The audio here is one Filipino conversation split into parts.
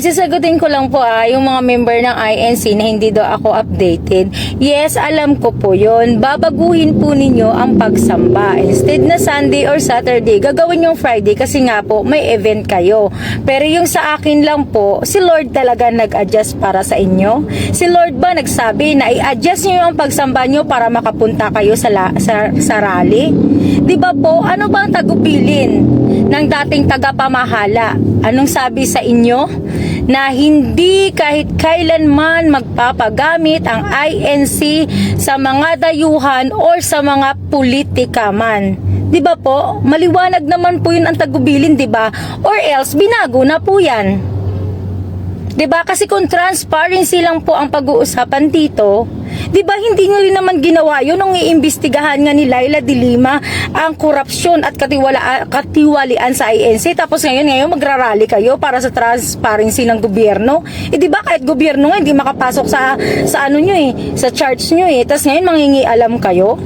Isasagutin ko lang po ah, yung mga member ng INC na hindi daw ako updated. Yes, alam ko po yon. Babaguhin po ninyo ang pagsamba. Instead na Sunday or Saturday, gagawin yung Friday kasi nga po may event kayo. Pero yung sa akin lang po, si Lord talaga nag-adjust para sa inyo. Si Lord ba nagsabi na i-adjust nyo yung pagsamba nyo para makapunta kayo sa, la- sa, sa rally? Di ba po, ano ba ang tagupilin ng dating tagapamahala? Anong sabi sa inyo? Na hindi kahit kailanman magpapagamit ang INC sa mga dayuhan or sa mga politika man. Di ba po? Maliwanag naman po yun ang tagubilin, di ba? Or else, binago na po yan. 'Di ba? Kasi kung transparency lang po ang pag-uusapan dito, 'di ba hindi niyo rin naman ginawa 'yun nung iimbestigahan nga ni Laila de Lima ang korupsyon at katiwala katiwalian sa INC tapos ngayon ngayon magrarally kayo para sa transparency ng gobyerno. Eh 'di ba kahit gobyerno nga hindi makapasok sa sa ano niyo eh, sa charts niyo eh. Tapos ngayon mangingialam kayo.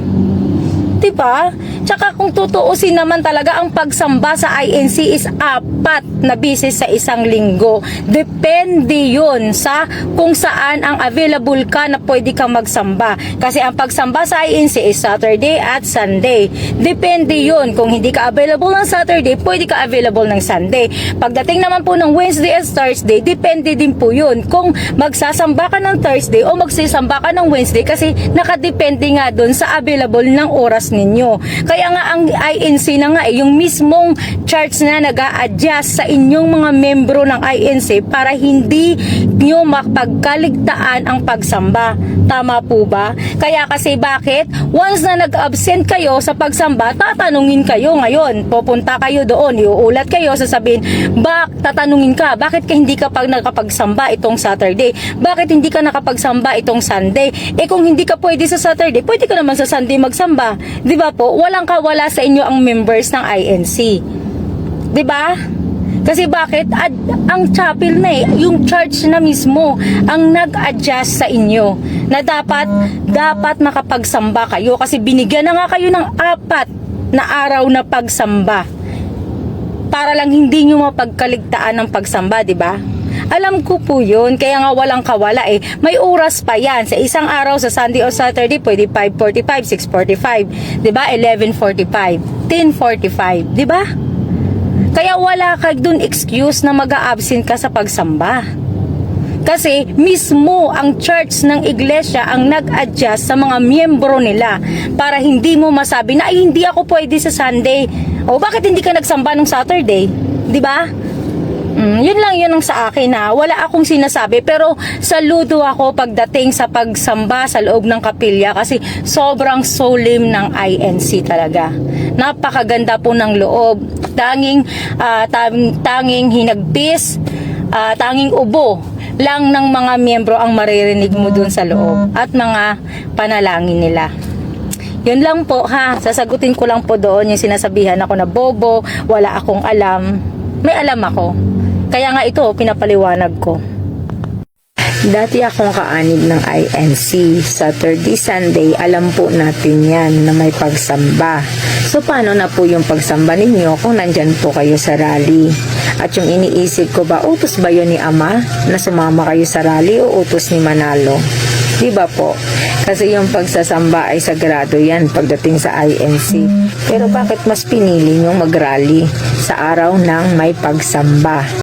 'di ba? Tsaka kung tutuusin naman talaga ang pagsamba sa INC is apat na bisis sa isang linggo. Depende 'yun sa kung saan ang available ka na pwede kang magsamba. Kasi ang pagsamba sa INC is Saturday at Sunday. Depende 'yun kung hindi ka available ng Saturday, pwede ka available ng Sunday. Pagdating naman po ng Wednesday at Thursday, depende din po 'yun kung magsasamba ka ng Thursday o magsasamba ka ng Wednesday kasi nakadepende nga doon sa available ng oras ninyo. Kaya nga ang INC na nga eh, yung mismong charts na nag adjust sa inyong mga membro ng INC para hindi nyo mapagkaligtaan ang pagsamba. Tama po ba? Kaya kasi bakit? Once na nag-absent kayo sa pagsamba, tatanungin kayo ngayon. Pupunta kayo doon, iuulat kayo, sasabihin, bak, tatanungin ka, bakit ka hindi ka pag nakapagsamba itong Saturday? Bakit hindi ka nakapagsamba itong Sunday? Eh kung hindi ka pwede sa Saturday, pwede ka naman sa Sunday magsamba. 'Di ba po? Walang kawala sa inyo ang members ng INC. 'Di ba? Kasi bakit? Ad, ang chapel na eh, yung church na mismo ang nag-adjust sa inyo na dapat dapat makapagsamba kayo kasi binigyan na nga kayo ng apat na araw na pagsamba para lang hindi nyo mapagkaligtaan ng pagsamba, di ba? Alam ko po yun, kaya nga walang kawala eh. May oras pa yan. Sa isang araw, sa Sunday o Saturday, pwede 5.45, 6.45, di ba? 11.45, 10.45, di ba? Kaya wala ka dun excuse na mag-a-absent ka sa pagsamba. Kasi mismo ang church ng iglesia ang nag-adjust sa mga miyembro nila para hindi mo masabi na ay hindi ako pwede sa Sunday. O bakit hindi ka nagsamba ng Saturday? 'Di ba? Mm, yun ang sa akin na wala akong sinasabi pero saludo ako pagdating sa pagsamba sa loob ng kapilya kasi sobrang solemn ng INC talaga. Napakaganda po ng loob. Tanging tang- tanging hinagpis, ah, tanging ubo lang ng mga miyembro ang maririnig mo dun sa loob at mga panalangin nila. Yun lang po ha, sasagutin ko lang po doon yung sinasabihan ako na bobo, wala akong alam. May alam ako. Kaya nga ito, pinapaliwanag ko. Dati akong kaanib ng INC. Saturday, Sunday, alam po natin yan na may pagsamba. So, paano na po yung pagsamba ninyo kung nandyan po kayo sa rally? At yung iniisip ko ba, utos ba yun ni Ama na sumama kayo sa rally o utos ni Manalo? Di ba po? Kasi yung pagsasamba ay sagrado yan pagdating sa INC. Pero bakit mas pinili nyo mag-rally sa araw ng may pagsamba?